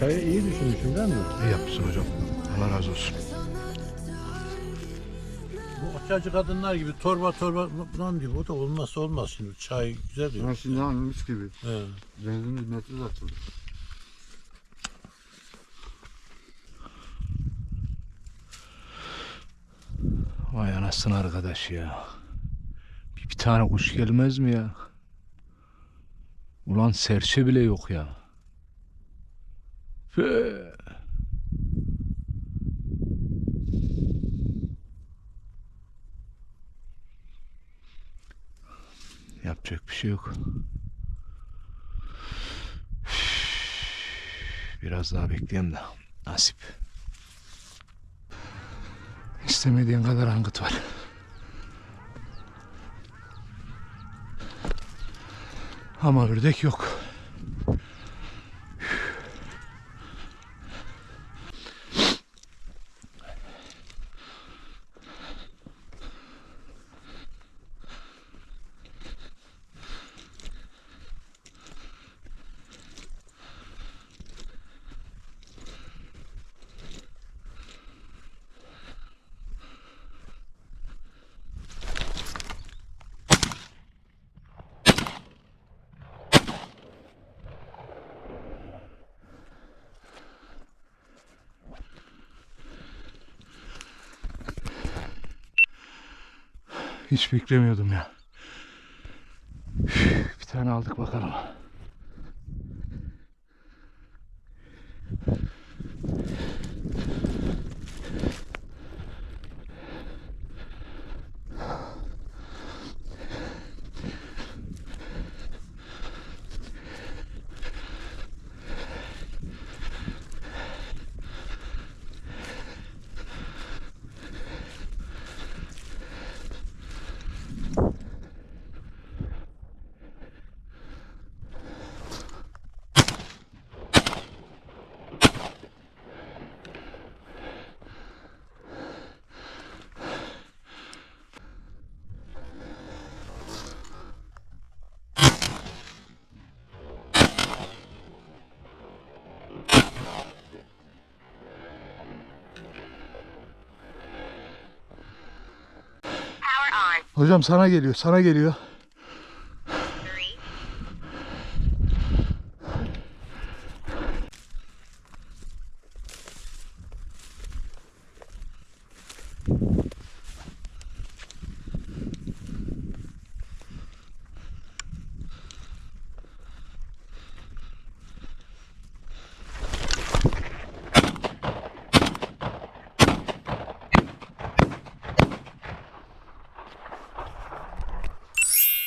Çayı iyi düşünmüşsün değil mi? İyi yapmışsın hocam. Allah razı olsun. Bu açıcı kadınlar gibi torba torba lan diyor. O da olmazsa olmaz şimdi. Çay güzel diyor. Ha şimdi almış gibi. He. Benzinimiz metresiz açıldı. Vay anasını arkadaş ya. Bir, bir tane kuş gelmez mi ya? Ulan serçe bile yok ya. Fe. Yapacak bir şey yok. Biraz daha bekleyeyim de nasip. İstemediğin kadar angıt var. Ama ördek yok. Hiç beklemiyordum ya. Bir tane aldık bakalım. Hocam sana geliyor, sana geliyor.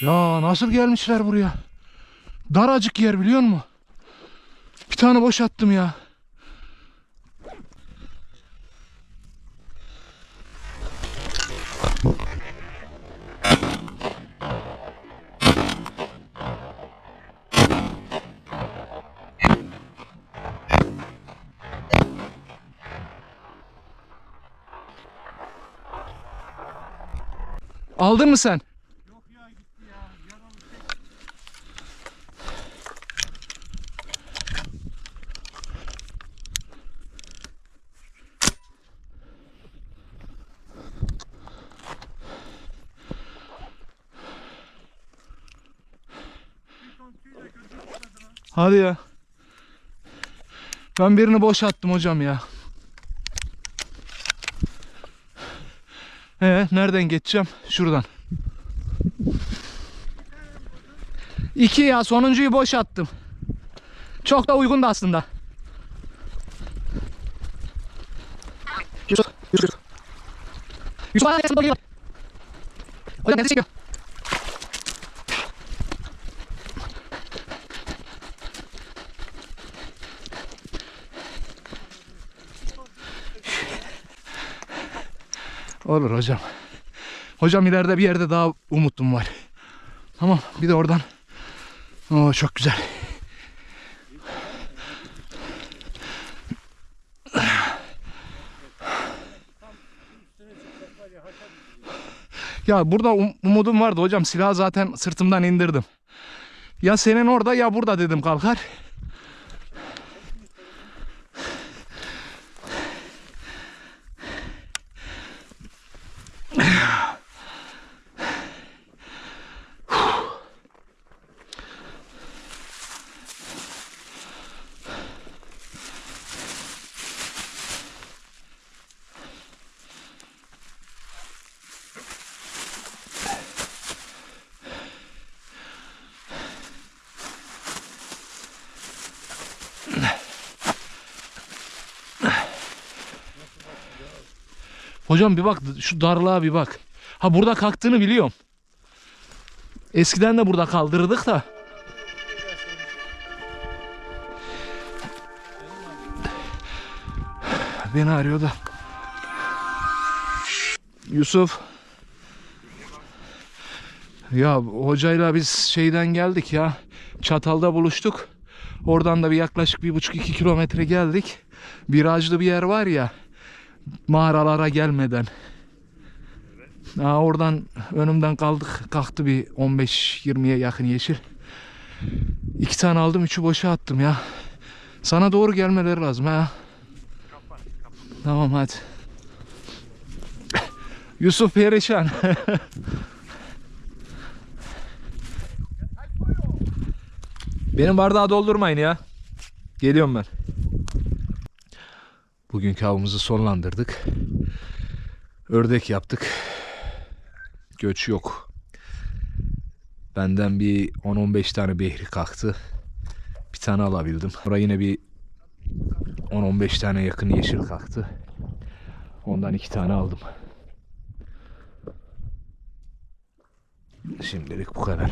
Ya nasıl gelmişler buraya? Daracık yer biliyor musun? Bir tane boş attım ya. Aldın mı sen? Hadi ya. Ben birini boş attım hocam ya. Ee, nereden geçeceğim? Şuradan. İki ya sonuncuyu boş attım. Çok da uygundu aslında. Yusuf, Yusuf. Yusuf geliyor. Hocam nerede çekiyor? Olur hocam. Hocam ileride bir yerde daha umutum var. Tamam bir de oradan. Oo, çok güzel. Ya burada um- umudum vardı hocam. Silahı zaten sırtımdan indirdim. Ya senin orada ya burada dedim kalkar. Hocam bir bak şu darlığa bir bak. Ha burada kalktığını biliyorum. Eskiden de burada kaldırırdık da. Beni arıyor da. Yusuf. Ya hocayla biz şeyden geldik ya. Çatalda buluştuk. Oradan da bir yaklaşık bir buçuk iki kilometre geldik. Virajlı bir yer var ya mağaralara gelmeden. Aa, oradan önümden kaldık kalktı bir 15-20'ye yakın yeşil. İki tane aldım üçü boşa attım ya. Sana doğru gelmeleri lazım ha. Tamam hadi. Yusuf perişan. Benim bardağı doldurmayın ya. Geliyorum ben. Bugünkü avımızı sonlandırdık. Ördek yaptık. Göç yok. Benden bir 10-15 tane behri kalktı. Bir tane alabildim. Oraya yine bir 10-15 tane yakın yeşil kalktı. Ondan iki tane aldım. Şimdilik bu kadar.